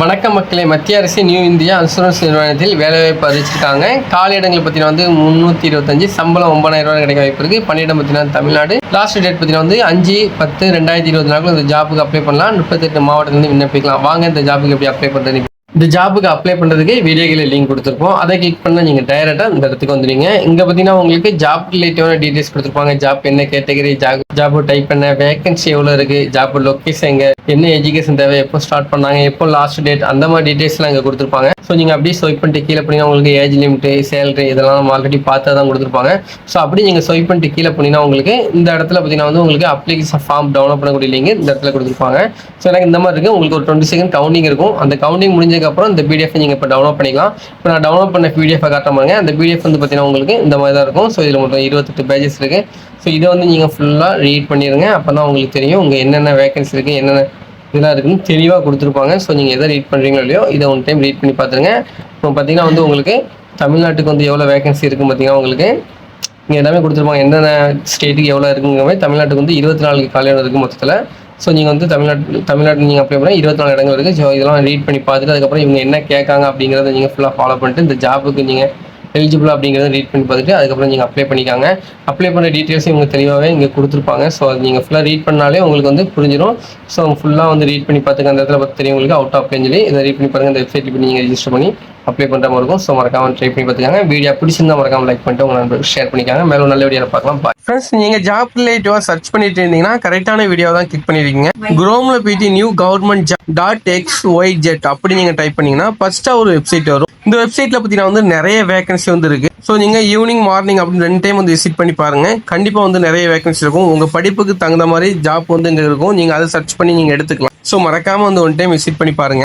வணக்கம் மக்களே. மத்திய அரசு நியூ இந்தியா அன்சூரன்ஸ் நிறுவனத்தில் வேலைவாய்ப்பு அறிவிச்சிருக்காங்க. காலி இடங்கள் பார்த்தீங்கன்னா வந்து முந்நூற்றி இருபத்தஞ்சு சம்பளம் ஒன்பதாயிரம் ரூபாய் கிடைக்க வாய்ப்பு இருக்குது பணியிடம் பார்த்தீங்கன்னா தமிழ்நாடு. லாஸ்ட் டேட் பார்த்தீங்கன்னா வந்து அஞ்சு பத்து ரெண்டாயிரத்தி இருபத்தி நாலு இந்த ஜாபுக்கு அப்ளை பண்ணலாம். முப்பத்தெட்டு மாவட்டத்துலேருந்து விண்ணப்பிக்கலாம். வாங்க இந்த ஜாபுக்கு எப்படி அப்ளை பண்ணுறது இந்த ஜாபுக்கு அப்ளை பண்ணுறதுக்கு வீடியோகளை லிங்க் கொடுத்துருப்போம். அதை கிளிக் பண்ணால் நீங்கள் டைரெக்டாக இந்த இடத்துக்கு வந்துடுவீங்க. இங்கே பார்த்தீங்கன்னா உங்களுக்கு ஜாப் ரிலேட்டிவான டீட்டெயில்ஸ் கொடுத்துருப்பாங்க. ஜாப் என்ன கேட்டகரி ஜாப் ஜாப் டைப் பண்ண வேகன்சி எவ்வளோ இருக்குது ஜாப் லொக்கேஷன் எங்கே? என்ன எஜுகேஷன் தேவை? எப்போ ஸ்டார்ட் பண்ணாங்க? எப்போ லாஸ்ட் டேட் அந்த மாதிரி டீடைல்ஸ்லாம் இங்கே கொடுத்துருப்பாங்க. ஸோ நீங்கள் அப்படியே ஸ்வைப் பண்ணிட்டு கீழே போனீங்கன்னா உங்களுக்கு ஏஜ் லிமிட்டு சேலரி இதெல்லாம் நம்ம ஆல்ரெடி பார்த்து தான் கொடுத்துருப்பாங்க. ஸோ அப்படி நீங்கள் ஸ்வைப் பண்ணிட்டு கீழே போனீங்கன்னா உங்களுக்கு இந்த இடத்துல பார்த்தீங்கன்னா வந்து உங்களுக்கு அப்ளிகேஷன் ஃபார்ம் டவுன்லோட் பண்ணக்கூடிய லிங்க் இந்த இடத்துல கொடுத்துருப்பாங்க. ஸோ எனக்கு இந்த மாதிரி இருக்குது உங்களுக்கு ஒரு டுவெண்ட்டி செகண்ட் கவுண்டிங் இருக்கும். அந்த கவுண்டிங் முடிஞ்சதுக்கப்புறம் இந்த பிடிஎஃப் நீங்கள் இப்போ டவுன்லோட் பண்ணிக்கலாம். இப்போ நான் டவுன்லோட் பண்ண பிடிஎஃப் காட்ட பாருங்க. அந்த பிடிஎஃப் வந்து பார்த்தீங்கன்னா உங்களுக்கு இந்த மாதிரி தான் இருக்கும். ஸோ இதில் மொத்தம் இருபத்தெட்டு பேஜஸ் இருக்குது ஸோ இதை வந்து நீங்கள் ஃபுல்லாக ரீட் பண்ணிடுங்க அப்போ தான் உங்களுக்கு தெரியும் உங்கள் என்னென்ன வேகன்சி இருக்குது என்னென்ன இதெல்லாம் இருக்குன்னு தெளிவாக கொடுத்துருப்பாங்க. ஸோ நீங்கள் எதை ரீட் பண்ணுறீங்களோ இல்லையோ இதை ஒன் டைம் ரீட் பண்ணி பார்த்துருங்க இப்போ பார்த்தீங்கன்னா வந்து உங்களுக்கு தமிழ்நாட்டுக்கு வந்து எவ்வளோ வேகன்சி இருக்குன்னு பார்த்தீங்கன்னா உங்களுக்கு இங்கே எல்லாமே கொடுத்துருப்பாங்க. என்னென்ன ஸ்டேட்டுக்கு எவ்வளோ இருக்குங்கிற மாதிரி தமிழ்நாட்டுக்கு வந்து இருபத்தி நாலு காலையில் இருக்குது மொத்தத்தில். ஸோ நீங்கள் வந்து தமிழ்நாட்டு தமிழ்நாட்டில் நீங்கள் அப்ளை பண்ணால் இருபத்தி நாலு இடங்கள் இருக்குது ஸோ இதெல்லாம் ரீட் பண்ணி பார்த்துட்டு அதுக்கப்புறம் இவங்க என்ன கேட்காங்க அப்படிங்கிறத நீங்கள் ஃபுல்லாக ஃபாலோ பண்ணிட்டு இந்த ஜாபுக்கு நீங்கள் எலிஜிபிள் அப்படிங்கிறத ரீட் பண்ணி பார்த்துட்டு அதுக்கப்புறம் நீங்கள் அப்ளை பண்ணிக்காங்க. அப்ளை பண்ண டீட்டெயில்ஸ் இவங்க தெளிவாகவே இங்கே கொடுத்துருப்பாங்க. ஸோ அது நீங்கள் ஃபுல்லாக ரீட் பண்ணாலே உங்களுக்கு வந்து புரிஞ்சிடும் ஸோ அவங்க ஃபுல்லாக வந்து ரீட் பண்ணி பார்த்துக்க அந்த இடத்துல பார்த்து தெரியும் உங்களுக்கு அவுட் ஆஃப் சொல்லி இதை ரீட் பண்ணி பாருங்கள் இந்த வெப்சைட் போய் நீங்கள் ரெஜிஸ்டர் பண்ணி அப்ளை பண்ணுற மாதிரி இருக்கும். ஸோ மறக்காமல் ட்ரை பண்ணி பார்த்துக்காங்க. வீடியோ பிடிச்சிருந்தா மறக்காமல் லைக் பண்ணிட்டு உங்கள் நண்பர்களுக்கு ஷேர் பண்ணிக்காங்க. மேலும் நல்ல வீடியோ பார்க்கலாம். பாய் ஃப்ரெண்ட்ஸ் நீங்கள் ஜாப் ரிலேட்டிவாக சர்ச் பண்ணிட்டு இருந்தீங்கன்னா கரெக்டான வீடியோ தான் கிளிக் பண்ணிருக்கீங்க. குரோமில் போயிட்டு new government job dot X Y Z அப்படி நீங்கள் டைப் பண்ணீங்கன்னா ஃபர்ஸ்ட்டாக ஒரு வெப்சைட் வரும். இந்த வெப்சைட்டில் பார்த்தீங்கன்னா வந்து நிறைய வேகன்சி வந்து இருக்கு. ஸோ நீங்கள் ஈவினிங் மார்னிங் அப்படின்னு ரெண்டு டைம் வந்து விசிட் பண்ணி பாருங்க. கண்டிப்பாக வந்து நிறைய வேகன்சி இருக்கும். உங்கள் படிப்புக்கு தகுந்த மாதிரி ஜாப் வந்து இங்கே இருக்கும். நீங்கள் அதை சர்ச் பண்ணி நீங்கள் எடுத்துக்கலாம். ஸோ மறக்காமல் வந்து ஒன் டைம் விசிட் பண்ணி பாருங்க.